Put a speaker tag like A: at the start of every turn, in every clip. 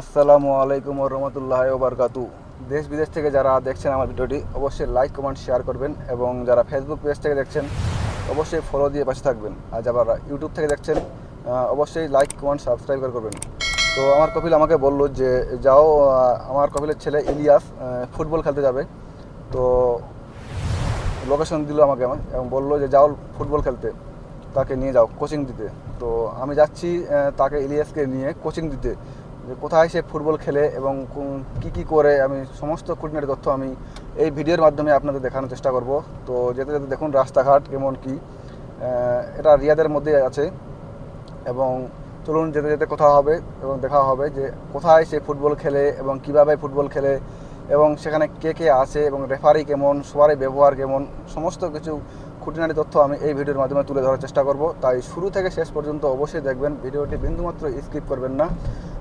A: আসসালামু আলাইকুম রহমতুল্লাহ ওবরকাতু দেশ বিদেশ থেকে যারা দেখছেন আমার ভিডিওটি, অবশ্যই লাইক কমেন্ট শেয়ার করবেন এবং যারা ফেসবুক পেজ থেকে দেখছেন, অবশ্যই ফলো দিয়ে পাশে থাকবেন। আর যারা ইউটিউব থেকে দেখছেন অবশ্যই লাইক কমেন্ট সাবস্ক্রাইব করে করবেন। তো আমার কপিল আমাকে বলল যে, যাও আমার কপিলের ছেলে ইলিয়াস ফুটবল খেলতে যাবে। তো লোকেশন দিল আমাকে আমার এবং বলল যে, যাও ফুটবল খেলতে। তাকে নিয়ে যাও কোচিং দিতে। তো আমি যাচ্ছি তাকে ইলিয়াসকে নিয়ে কোচিং দিতে। যে কোথায় সে ফুটবল খেলে এবং কি কি করে আমি সমস্ত খুঁটিনাটি তথ্য আমি এই ভিডিওর মাধ্যমে আপনাদের দেখানোর চেষ্টা করব। তো যেতে যেতে দেখুন রাস্তাঘাট কেমন কি। এটা রিয়াদের মধ্যে আছে এবং চলুন যেতে যেতে কথা হবে এবং দেখা হবে যে কোথায় সে ফুটবল খেলে এবং কীভাবে ফুটবল খেলে এবং সেখানে কে কে আছে এবং রেফারি কেমন সবারই ব্যবহার কেমন, সমস্ত কিছু খুঁটিনাটি তথ্য আমি এই ভিডিওর মাধ্যমে তুলে ধরার চেষ্টা করব। তাই শুরু থেকে শেষ পর্যন্ত অবশ্যই দেখবেন। ভিডিওটি বিন্দুমাত্র স্কিপ করবেন না।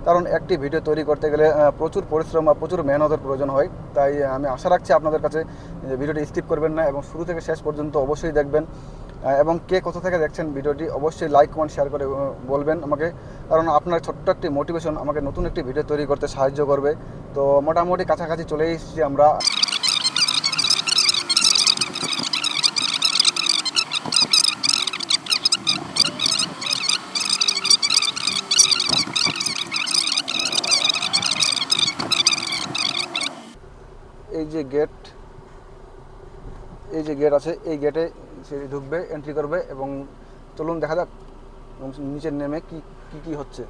A: কারণ একটি ভিডিও তৈরি করতে গেলে প্রচুর পরিশ্রম বা প্রচুর মেহনতের প্রয়োজন হয়। তাই আমি আশা রাখছি আপনাদের কাছে যে ভিডিওটি স্কিপ করবেন না এবং শুরু থেকে শেষ পর্যন্ত অবশ্যই দেখবেন। এবং কে কোথা থেকে দেখছেন ভিডিওটি অবশ্যই লাইক কমেন্ট শেয়ার করে বলবেন আমাকে। কারণ আপনার ছোট্ট একটি মোটিভেশন আমাকে নতুন একটি ভিডিও তৈরি করতে সাহায্য করবে। তো মোটামুটি কাছাকাছি চলে এসেছি আমরা। এই যে গেট এই যে গেট আছে, এই গেটে সে ঢুকবে এন্ট্রি করবে এবং চলুন দেখা যাক নিচে নেমে কি কি কি হচ্ছে।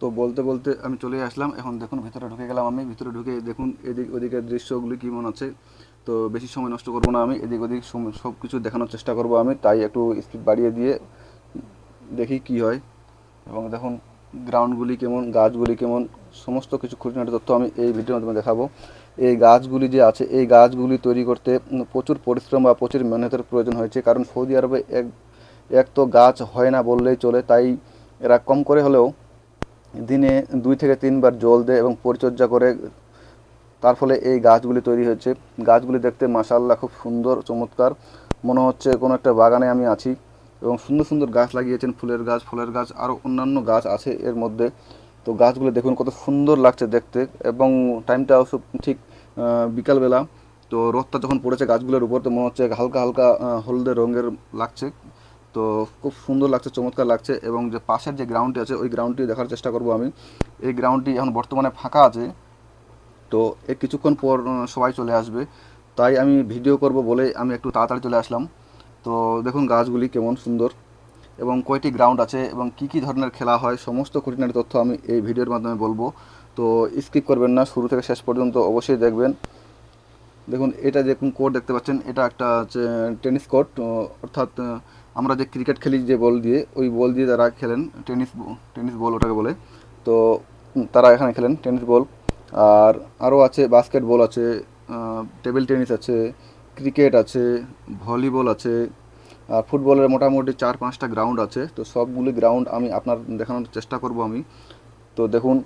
A: তো বলতে বলতে আমি চলে আসলাম। এখন দেখুন, ভিতরে ঢুকে গেলাম আমি। ভিতরে ঢুকে দেখুন, এদিক ওদিকের দৃশ্যগুলি কেমন আছে তো বেশি সময় নষ্ট করব না আমি। এদিক ওদিক সব কিছু দেখানোর চেষ্টা করব আমি। তাই একটু স্পিড বাড়িয়ে দিয়ে দেখি কি হয়। এবং দেখুন গ্রাউন্ডগুলি কেমন, গাছগুলি কেমন সমস্ত কিছু খুঁটিনাটি তথ্য আমি এই ভিডিওর মাধ্যমে দেখাবো। এই গাছগুলি যে আছে, এই গাছগুলি তৈরি করতে প্রচুর পরিশ্রম বা প্রচুর মেহনতের প্রয়োজন হয়েছে। কারণ সৌদি আরবে এক এক তো গাছ হয় না বললেই চলে, তাই এরা কম করে হলেও দিনে দুই থেকে তিনবার জল দেয় এবং পরিচর্যা করে তার ফলে এই গাছগুলি তৈরি হয়েছে। গাছগুলি দেখতে মাসাল্লাহ খুব সুন্দর, চমৎকার। মনে হচ্ছে কোনো একটা বাগানে আমি আছি এবং সুন্দর সুন্দর গাছ লাগিয়েছেন, ফুলের গাছ, ফলের গাছ, আরও অন্যান্য গাছ আছে এর মধ্যে। তো গাছগুলো দেখুন কত সুন্দর লাগছে দেখতে, এবং টাইমটা ঠিক বিকালবেলা। তো রোদটা যখন পড়েছে গাছগুলোর উপর, তো মনে হচ্ছে হালকা হালকা হলদে রঙের লাগছে। তো খুব সুন্দর লাগছে, চমৎকার লাগছে, এবং যে পাশের যে গ্রাউন্ডটি আছে, ওই গ্রাউন্ডটি দেখার চেষ্টা করব আমি। এই গ্রাউন্ডটি এখন বর্তমানে ফাঁকা আছে। তো এর কিছুক্ষণ পর সবাই চলে আসবে। তাই আমি ভিডিও করব বলে আমি একটু তাড়াতাড়ি চলে আসলাম। তো দেখুন গাছগুলি কেমন সুন্দর। এবং কয়টি গ্রাউন্ড আছে এবং কি কি ধরনের খেলা হয়, সমস্ত খুঁটিনাটি তথ্য আমি এই ভিডিওর মাধ্যমে বলব। তো স্কিপ করবেন না, শুরু থেকে শেষ পর্যন্ত অবশ্যই দেখবেন। দেখুন, এটা যে কোর্ট দেখতে পাচ্ছেন, এটা একটা টেনিস কোর্ট অর্থাৎ আমরা যে ক্রিকেট খেলি যে বল দিয়ে, ওই বল দিয়ে তারা খেলেন টেনিস টেনিস বল ওটাকে বলে। তো তারা এখানে খেলেন টেনিস বল আর আরও আছে বাস্কেট বল আছে টেবিল টেনিস আছে ক্রিকেট আছে ভলিবল আছে ফুটবলের মোটামুটি চার পাঁচটা গ্রাউন্ড আছে, তো সবগুলি গ্রাউন্ড আমি আপনার দেখানোর চেষ্টা করব আমি। তো দেখুন,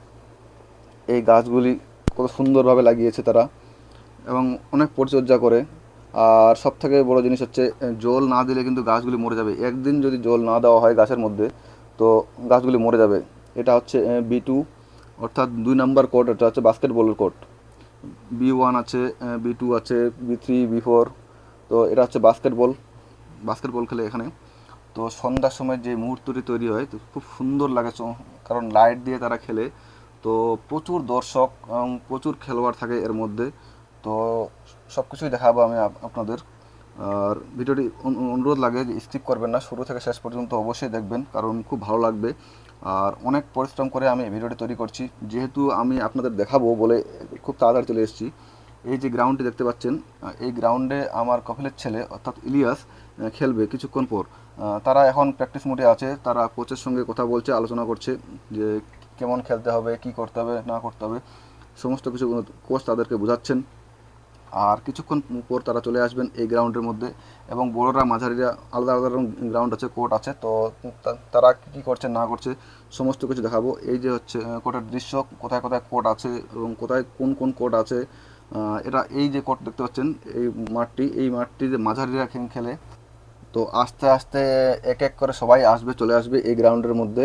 A: এই গাছগুলি কত সুন্দরভাবে লাগিয়েছে তারা এবং অনেক পরিচর্যা করে। আর সব থেকে বড় জিনিস হচ্ছে, জল না দিলে কিন্তু গাছগুলি মরে যাবে। একদিন যদি জল না দেওয়া হয় গাছের মধ্যে, তো গাছগুলি মরে যাবে। এটা হচ্ছে বি টু অর্থাৎ দুই নাম্বার কোর্ট এটা হচ্ছে বাস্কেটবলের কোর্ট বি ওয়ান আছে বি টু আছে বি থ্রি বি ফোর তো এটা হচ্ছে বাস্কেটবল বাস্কেটবল খেলে এখানে। তো সন্ধ্যার সময় যে মুহূর্তটি তৈরি হয়, তো খুব সুন্দর লাগে কারণ লাইট দিয়ে তারা খেলে। তো প্রচুর দর্শক এবং প্রচুর খেলোয়াড় থাকে এর মধ্যে। তো সব কিছুই দেখাবো আমি আপনাদের। আর ভিডিওটি অনুরোধ লাগে যে স্কিপ করবেন না, শুরু থেকে শেষ পর্যন্ত অবশ্যই দেখবেন, কারণ খুব ভালো লাগবে। আর অনেক পরিশ্রম করে আমি ভিডিওটি তৈরি করছি। যেহেতু আমি আপনাদের দেখাবো বলে খুব তাড়াতাড়ি চলে এসেছি, এই যে গ্রাউন্ডটি দেখতে পাচ্ছেন এই গ্রাউন্ডে আমার কপিলের ছেলে, অর্থাৎ ইলিয়াস খেলবে কিছুক্ষণ পর। তারা এখন প্র্যাকটিস মোডে আছে, তারা কোচের সঙ্গে কথা বলছে, আলোচনা করছে যে কেমন খেলতে হবে, কি করতে হবে, না করতে হবে, সমস্ত কিছু কোচ তাদেরকে বোঝাচ্ছেন। আর কিছুক্ষণ পর তারা চলে আসবেন এই গ্রাউন্ডের মধ্যে এবং বড়রা, মাঝারিরা, আলাদা আলাদা গ্রাউন্ড আছে কোর্ট আছে, তো তারা কী করছে, না করছে, সমস্ত কিছু দেখাবো। এই যে হচ্ছে কোর্টের দৃশ্য, কোথায় কোথায় কোর্ট আছে এবং কোথায় কোন কোন কোর্ট আছে এটা এই যে কোর্ট দেখতে পাচ্ছেন, এই মাঠটি এই মাঠটি যে মাঝারিরা খেলে তো আস্তে আস্তে এক এক করে সবাই আসবে, চলে আসবে এই গ্রাউন্ডের মধ্যে।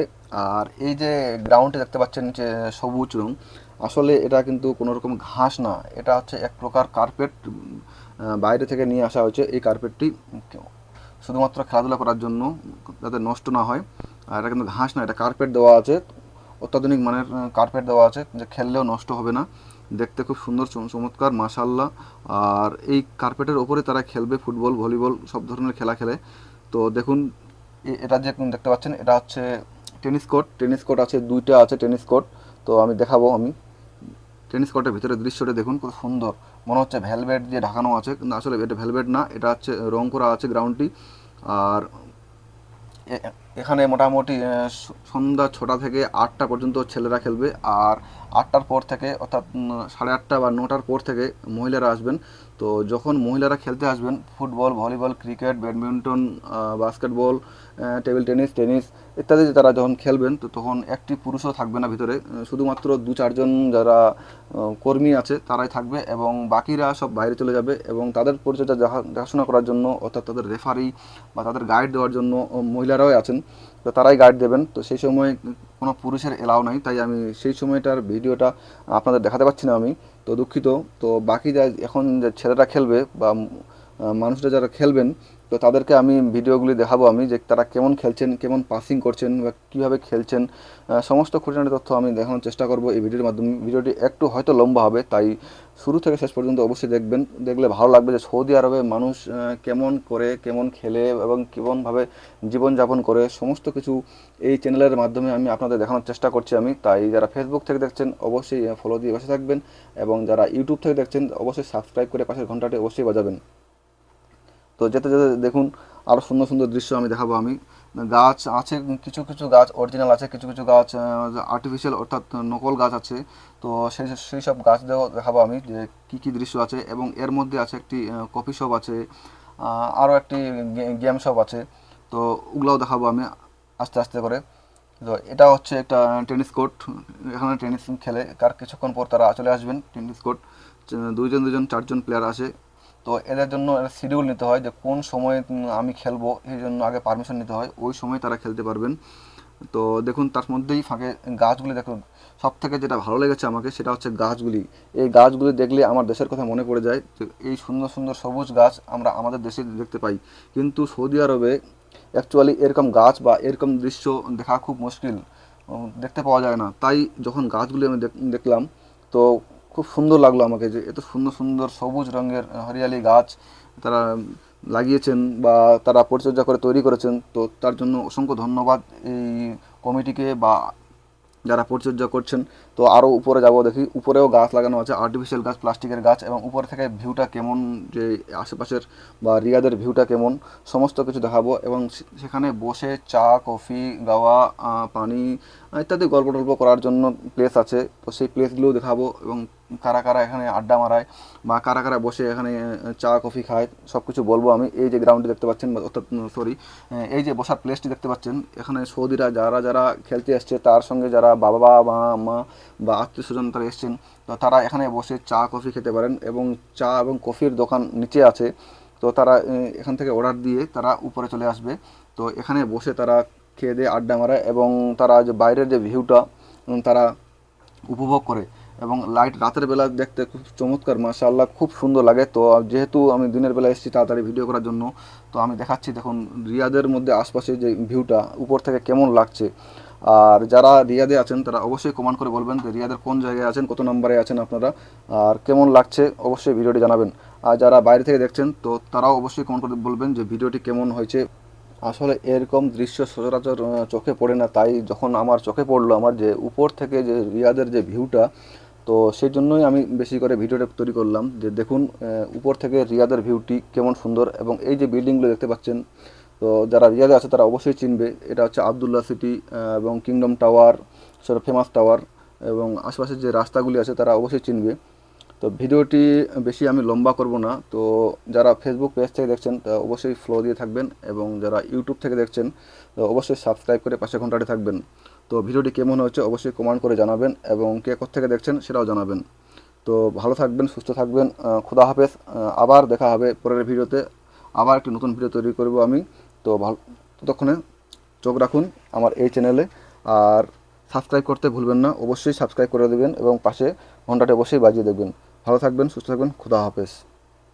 A: আর এই যে গ্রাউন্ডে দেখতে পাচ্ছেন যে সবুজ রং, আসলে এটা কিন্তু কোনো রকম ঘাস না। এটা হচ্ছে এক প্রকার কার্পেট বাইরে থেকে নিয়ে আসা হয়েছে এই কার্পেটটি। শুধুমাত্র খেলাধুলা করার জন্য যাতে নষ্ট না হয়। আর এটা কিন্তু ঘাস না, এটা কার্পেট দেওয়া আছে। অত্যাধুনিক মানের কার্পেট দেওয়া আছে যে খেললেও নষ্ট হবে না। দেখতে খুব সুন্দর চম- চমৎকার মাশাল্লাহ আর এই কার্পেটের ওপরে তারা খেলবে, ফুটবল, ভলিবল, সব ধরনের খেলা খেলে। তো দেখুন এটা যে দেখতে পাচ্ছেন, এটা হচ্ছে টেনিস কোর্ট। টেনিস কোর্ট আছে, দুইটা আছে টেনিস কোর্ট। তো আমি দেখাবো আমি। টেনিস কোর্টের ভিতরে দৃশ্যটা দেখুন, খুব সুন্দর। মনে হচ্ছে ভেলভেট দিয়ে ঢাকানো আছে, কিন্তু আসলে এটা ভেলভেট না, এটা হচ্ছে রং করা আছে গ্রাউন্ডটি আর এখানে মোটামুটি সন্ধ্যা ছটা থেকে আটটা পর্যন্ত ছেলেরা খেলবে। আর আটটার পর থেকে, অর্থাৎ সাড়ে আটটা বা নটার পর থেকে মহিলারা আসবেন। তো যখন মহিলারা খেলতে আসবেন, football, volleyball, cricket, badminton basketball table tennis tennis ইত্যাদি তারা যখন খেলবেন, তো তখন একটি পুরুষও থাকবে না ভিতরে। শুধুমাত্র দু চারজন যারা কর্মী আছে, তারাই থাকবে এবং বাকিরা সব বাইরে চলে যাবে এবং তাদের পরিচর্যা দেখা- দেখাশোনা করার জন্য, অর্থাৎ তাদের রেফারি বা তাদের গাইড দেওয়ার জন্য মহিলারাও আছেন। তো তারাই গাইড দেবেন। তো সেই সময় কোনো পুরুষের এলাও নাই, তাই আমি সেই সময়টার ভিডিওটা আপনাদের দেখাতে পাচ্ছি না আমি। তো দুঃখিত। তো বাকি যা এখন যে ছেলেরা খেলবে বা মানুষরা যারা খেলবেন তো তাদেরকে আমি ভিডিওগুলি দেখাবো আমি যে তারা কেমন খেলছেন, কেমন পাসিং করছেন বা কীভাবে খেলছেন সমস্ত খুঁটিনাটি তথ্য আমি দেখানোর চেষ্টা করব এই ভিডিওর মাধ্যমে। ভিডিওটি একটু হয়তো লম্বা হবে, তাই শুরু থেকে শেষ পর্যন্ত অবশ্যই দেখবেন। দেখলে ভালো লাগবে যে সৌদি আরবে মানুষ কেমন করে, কেমন খেলে এবং কেমনভাবে জীবনযাপন করে, সমস্ত কিছু এই চ্যানেলের মাধ্যমে আমি আপনাদের দেখানোর চেষ্টা করছি আমি। তাই যারা ফেসবুক থেকে দেখছেন, অবশ্যই ফলো দিয়ে বসে থাকবেন এবং যারা ইউটিউব থেকে দেখছেন, অবশ্যই সাবস্ক্রাইব করে পাশের ঘন্টাটি অবশ্যই বাজাবেন। তো যেতে যেতে দেখুন আরও সুন্দর সুন্দর দৃশ্য আমি দেখাবো আমি। গাছ আছে, কিছু কিছু গাছ অরিজিনাল আছে, কিছু কিছু গাছ আর্টিফিশিয়াল অর্থাৎ নকল গাছ আছে। তো সেই সেই সব গাছ দেখাবো আমি যে কী কী দৃশ্য আছে এবং এর মধ্যে আছে একটি কফি শপ আছে আরও একটি গেম শপ আছে। তো ওগুলাও দেখাবো আমি আস্তে আস্তে করে। তো এটা হচ্ছে একটা টেনিস কোর্ট এখানে টেনিস খেলে, কার কিছুক্ষণ পর তারা চলে আসবেন টেনিস কোর্ট দুইজন দুজন চারজন প্লেয়ার আসে। তো এদের জন্য একটা শিডিউল নিতে হয় যে কোন সময় আমি খেলব, এই জন্য আগে পারমিশন নিতে হয়। ওই সময় তারা খেলতে পারবেন। তো দেখুন, তার মধ্যেই ফাঁকে গাছগুলি দেখুন। সব থেকে যেটা ভালো লেগেছে আমাকে সেটা হচ্ছে গাছগুলি। এই গাছগুলি দেখলে আমার দেশের কথা মনে পড়ে যায় যে এই সুন্দর সুন্দর সবুজ গাছ আমরা আমাদের দেশে দেখতে পাই। কিন্তু সৌদি আরবে অ্যাকচুয়ালি এরকম গাছ বা এরকম দৃশ্য দেখা খুব মুশকিল। দেখতে পাওয়া যায় না। তাই যখন গাছগুলি আমি দেখ- দেখলাম, তো খুব সুন্দর লাগল আমাকে যে এত সুন্দর সুন্দর সবুজ রঙের হরিয়ালি গাছ তারা লাগিয়েছেন বা তারা পরিচর্যা করে তৈরি করেছেন। তো তার জন্য অসংখ্য ধন্যবাদ এই কমিটিকে বা যারা পরিচর্যা করছেন। তো আরও উপরে যাব দেখি, উপরেও গাছ লাগানো আছে আর্টিফিশিয়াল গাছ, প্লাস্টিকের গাছ এবং উপর থেকে ভিউটা কেমন, যে আশেপাশের বা রিয়াদের ভিউটা কেমন, সমস্ত কিছু দেখাবো এবং সেখানে বসে চা, কফি, গাওয়া পানি ইত্যাদি গল্প টল্প করার জন্য প্লেস আছে। তো সেই প্লেসগুলোও দেখাবো এবং কারা কারা এখানে আড্ডা মারায় বা কারা কারা বসে এখানে চা, কফি খায় সব কিছু বলব আমি। এই যে গ্রাউন্ডটি দেখতে পাচ্ছেন অর্থাৎ সরি এই যে বসার প্লেসটি দেখতে পাচ্ছেন, এখানে সৌদিরা যারা যারা খেলতে এসছে, তার সঙ্গে যারা বাবা মা মা, বা আত্মীয় স্বজন তারা এসছেন, তো তারা এখানে বসে চা, কফি খেতে পারেন এবং চা এবং কফির দোকান নিচে আছে। তো তারা এখান থেকে অর্ডার দিয়ে তারা উপরে চলে আসবে। তো এখানে বসে তারা খেয়ে দিয়ে আড্ডা মারে এবং তারা যে বাইরের যে ভিউটা তারা উপভোগ করে। এবং লাইট রাতের বেলা দেখতে খুব চমৎকার, মাশাআল্লাহ খুব সুন্দর লাগে। তো যেহেতু আমি দিনের বেলা এসেছি তাড়াতাড়ি ভিডিও করার জন্য, তো আমি দেখাচ্ছি দেখুন রিয়াদের মধ্যে আশপাশে যে ভিউটা উপর থেকে কেমন লাগছে। আর যারা রিয়াদে আছেন, তারা অবশ্যই কমেন্ট করে বলবেন যে রিয়াদের কোন জায়গায় আছেন, কত নম্বরে আছেন আপনারা, আর কেমন লাগছে অবশ্যই ভিডিওটি জানাবেন। আর যারা বাইরে থেকে দেখছেন, তো তারাও অবশ্যই কমেন্ট করে বলবেন যে ভিডিওটি কেমন হয়েছে। আসলে এরকম দৃশ্য সচরাচর চোখে পড়ে না, তাই যখন আমার চোখে পড়ল, আমার যে উপর থেকে যে রিয়াদের যে ভিউটা তো সেই জন্যই আমি বেশি করে ভিডিওটা তৈরি করলাম যে দেখুন উপর থেকে রিয়াদের ভিউটি কেমন সুন্দর এবং এই যে বিল্ডিংগুলো দেখতে পাচ্ছেন, তো যারা রিয়াদে আছে তারা অবশ্যই চিনবে। এটা হচ্ছে আবদুল্লাহ সিটি এবং কিংডম টাওয়ার সেটা ফেমাস টাওয়ার এবং আশপাশের যে রাস্তাগুলি আছে তারা অবশ্যই চিনবে। তো ভিডিওটি বেশি আমি লম্বা করব না। তো যারা ফেসবুক পেজ থেকে দেখছেন, তা অবশ্যই ফলো দিয়ে থাকবেন এবং যারা ইউটিউব থেকে দেখছেন, তো অবশ্যই সাবস্ক্রাইব করে পাশে ঘন্টাটি থাকবেন। তো ভিডিওটি কেমন হচ্ছে অবশ্যই কমেন্ট করে জানাবেন এবং কে থেকে দেখছেন সেটাও জানাবেন। তো ভালো থাকবেন, সুস্থ থাকবেন খুদা হাফেজ। আবার দেখা হবে পরের ভিডিওতে। আবার একটি নতুন ভিডিও তৈরি করব আমি। তো ভালো, ততক্ষণে চোখ রাখুন আমার এই চ্যানেলে। আর সাবস্ক্রাইব করতে ভুলবেন না, অবশ্যই সাবস্ক্রাইব করে দেবেন এবং পাশে ঘন্টাটা অবশ্যই বাজিয়ে দেবেন। ভালো থাকবেন, সুস্থ থাকবেন, খুদা হাফেজ।